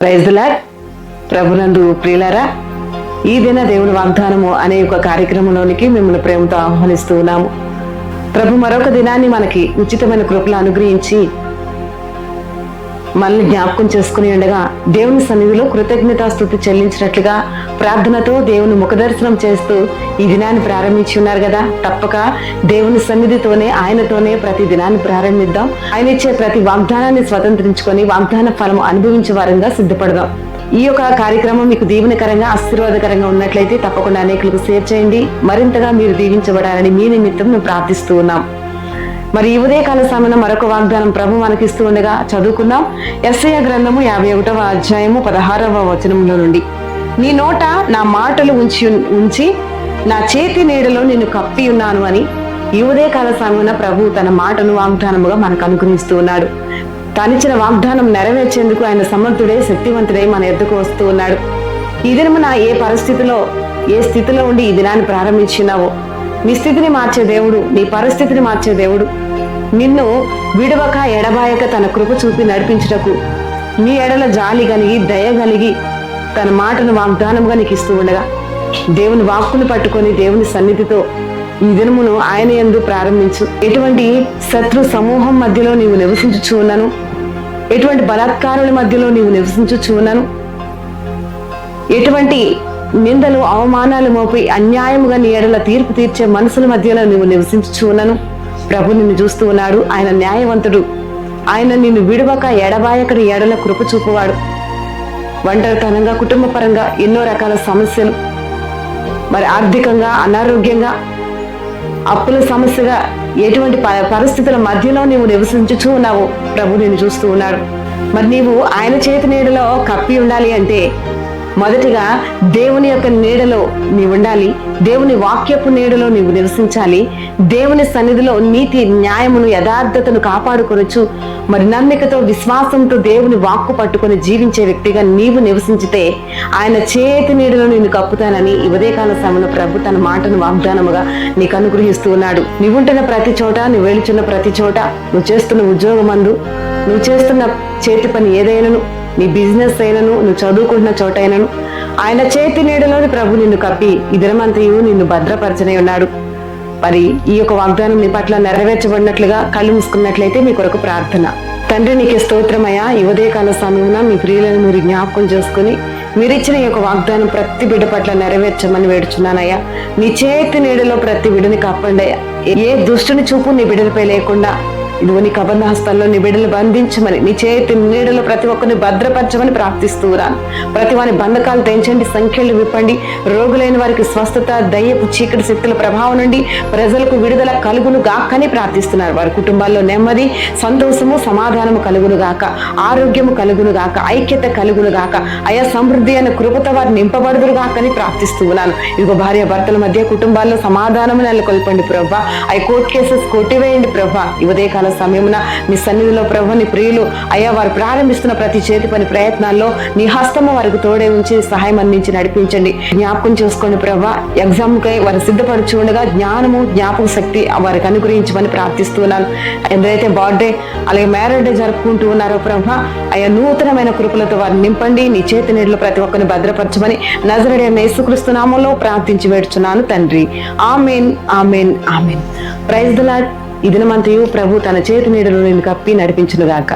ప్రైజ్లా ప్రభునందు ప్రియులారా ఈ దిన దేవుని వాగ్దానము అనే ఒక కార్యక్రమంలోనికి మిమ్మల్ని ప్రేమతో ఆహ్వానిస్తూ ఉన్నాము. ప్రభు మరొక దినాన్ని మనకి ఉచితమైన కృపలు అనుగ్రహించి మనల్ని జ్ఞాపకం చేసుకుని ఉండగా దేవుని సన్నిధిలో కృతజ్ఞతాస్థుతి చెల్లించినట్లుగా ప్రార్థనతో దేవుని ముఖదర్శనం చేస్తూ ఈ దినాన్ని ప్రారంభించి ఉన్నారు కదా. తప్పక దేవుని సన్నిధితోనే ఆయనతోనే ప్రతి దినాన్ని ప్రారంభిద్దాం. ఆయన ఇచ్చే ప్రతి వాగ్దానాన్ని స్వతంత్రించుకొని వాగ్దాన ఫలం అనుభవించే వారంగా సిద్ధపడదాం. ఈ యొక్క కార్యక్రమం మీకు దీవెనకరంగా ఆశీర్వాదకరంగా ఉన్నట్లయితే తప్పకుండా అనేకులకు షేర్ చేయండి. మరింతగా మీరు దీవించబడాలని మీ నిమిత్తం మేము ప్రార్థిస్తూ ఉన్నాం. మరి ఈ ఉదయకాల సమయంలో మరొక వాగ్దానం ప్రభు మనకిస్తూ ఉండగా చదువుకుందాం. ఎస్ఐ గ్రంథము యాభై ఒకటవ అధ్యాయము పదహారవ వచనంలో నుండి. నీ నోట నా మాటలు ఉంచి ఉంచి నా చేతి నీడలో నిన్ను కప్పి ఉన్నాను అని ఈ ఉదయకాల సమయంలో ప్రభు తన మాటను వాగ్దానముగా మనకు అనుగ్రహిస్తూ ఉన్నాడు. తనిచ్చిన వాగ్దానం నెరవేర్చేందుకు ఆయన సమర్థుడే శక్తివంతుడై మన ఎద్దుకు వస్తూ ఉన్నాడు. ఈ దినమున ఏ పరిస్థితిలో ఏ స్థితిలో ఉండి ఈ దినాన్ని ప్రారంభించినావో నీ స్థితిని మార్చే దేవుడు నీ పరిస్థితిని మార్చే దేవుడు. నిన్ను విడవక ఎడబాయక తన కృప చూపి నడిపించుటకు నీ ఎడల జాలి కలిగి దయ కలిగి తన మాటను వాగ్దానంగా నీకు ఇస్తూ ఉండగా దేవుని వాక్కును పట్టుకొని దేవుని సన్నిధితో ఈ దినమును ఆయన ఎందు ప్రారంభించు. ఎటువంటి శత్రు సమూహం మధ్యలో నీవు నివసించుచు ఉన్నాను ఎటువంటి బలాత్కారుల మధ్యలో నీవు నివసించుచు ఉన్నాను ఎటువంటి నిందలు అవమానాలు మోపి అన్యాయముగా నీ ఎడల తీర్పు తీర్చే మనసుల మధ్యలో నువ్వు నివసించుచు ఉన్నాను. ప్రభు నిన్ను చూస్తూ ఉన్నాడు. ఆయన న్యాయవంతుడు. ఆయన నిన్ను విడవక ఎడబాయకడు ఎడల కృప చూపువాడు. ఒంటరితనంగా కుటుంబ పరంగా ఎన్నో రకాల సమస్యలు. మరి ఆర్థికంగా అనారోగ్యంగా అప్పుల సమస్యగా ఎటువంటి ప- పరిస్థితుల మధ్యలో నీవు నివసించుచూ ఉన్నావు? ప్రభు నిన్ను చూస్తూ ఉన్నాడు. మరి నీవు ఆయన చేతి నీడలో కప్పి ఉండాలి అంటే మొదటిగా దేవుని యొక్క నీడలో నీవు ఉండాలి. దేవుని వాక్యపు నీడలో నీవు నివసించాలి. దేవుని సన్నిధిలో నీతి న్యాయమును యథార్థతను కాపాడుకొనొచ్చు మరి నమ్మికతో విశ్వాసంతో దేవుని వాక్కు పట్టుకొని జీవించే వ్యక్తిగా నీవు నివసించితే ఆయన చేతి నీడలో నిన్ను కప్పుతానని ఈ ఉదయకాల సమయంలో ప్రభు తన మాటను వాగ్దానముగా నీకు అనుగ్రహిస్తూ ఉన్నాడు. నీవుంటున్న ప్రతి చోట నువ్వు వెళుచున్న ప్రతి చోట నువ్వు చేస్తున్న ఉద్యోగమందు నువ్వు చేస్తున్న చేతి పని ఏదైనాను నీ బిజినెస్ అయినను నువ్వు చదువుకుంటున్న చోటైనను ఆయన చేతి నీడలోని ప్రభు నిన్ను కప్పి ఈ నిన్ను భద్రపరచనే ఉన్నాడు. మరి ఈ యొక్క వాగ్దానం నీ పట్ల నెరవేర్చబడినట్లుగా కళ్ళు మూసుకున్నట్లయితే మీ కొరకు ప్రార్థన. తండ్రి నీకు స్తోత్రమయ్యా. ఈ ఉదయకాల సమయమున మీ ప్రియులను మీరు జ్ఞాపకం చేసుకుని మీరిచ్చిన ఈ యొక్క వాగ్దానం ప్రతి బిడ్డ పట్ల నెరవేర్చమని వేడుచున్నానయ్యా. నీ చేతి నీడలో ప్రతి బిడ్డని కప్పండి అయ్యా. ఏ దుష్టుని చూపు నీ బిడ్డలపై లేకుండా నువ్వు నీ కబంధ హస్తాల్లో నీ బిడ్డలు బంధించమని నీ చేతి నీడలో ప్రతి ఒక్కరిని భద్రపరచమని ప్రార్థిస్తూ ప్రతి వాని బంధకాలు తెంచండి సంఖ్యలు విప్పండి. రోగులైన వారికి స్వస్థత దయ్యపు చీకటి శక్తుల ప్రభావం నుండి ప్రజలకు విడుదల కలుగును గాకని ప్రార్థిస్తున్నారు. వారి కుటుంబాల్లో నెమ్మది సంతోషము సమాధానము కలుగును గాక ఆరోగ్యము కలుగును గాక ఐక్యత కలుగును గాక అయా సమృద్ధి అనే కృపతో వారు నింపబడుదురు గాకని ప్రార్థిస్తూ ఉన్నాను. ఇదిగో భార్య భర్తల మధ్య కుటుంబాల్లో సమాధానము నెలకొల్పండి ప్రభా. అవి కోర్టు కేసెస్ కొట్టివేయండి ప్రభా. ఈ కాలం సమయమున నీ సన్నిధిలో ప్రభు నీ ప్రియులు అయ్యా వారు ప్రారంభిస్తున్న ప్రతి చేతి పని ప్రయత్నాల్లో నీ హస్తము వారికి తోడే ఉంచి సహాయం అందించి నడిపించండి. జ్ఞాపకం చేసుకోండి ప్రభా ఎగ్జామ్ కై వారు సిద్ధపరచు ఉండగా జ్ఞానము జ్ఞాపక శక్తి వారికి అనుగ్రహించమని ప్రార్థిస్తున్నాను. ఎందరైతే బర్త్డే అలాగే మ్యారేజ్ డే జరుపుకుంటూ ఉన్నారో ప్రభా అయ్యా నూతనమైన కృపలతో వారిని నింపండి. నీ చేతి నీటిలో ప్రతి ఒక్కరిని భద్రపరచమని నజరడే యేసుక్రీస్తు నామంలో ప్రార్థించి వేడుచున్నాను తండ్రి. Amen amen amen. Praise the Lord ఈ దినమంతయు ప్రభు తన చేతి నీడలో నేను కప్పి నడిపించునుగాక.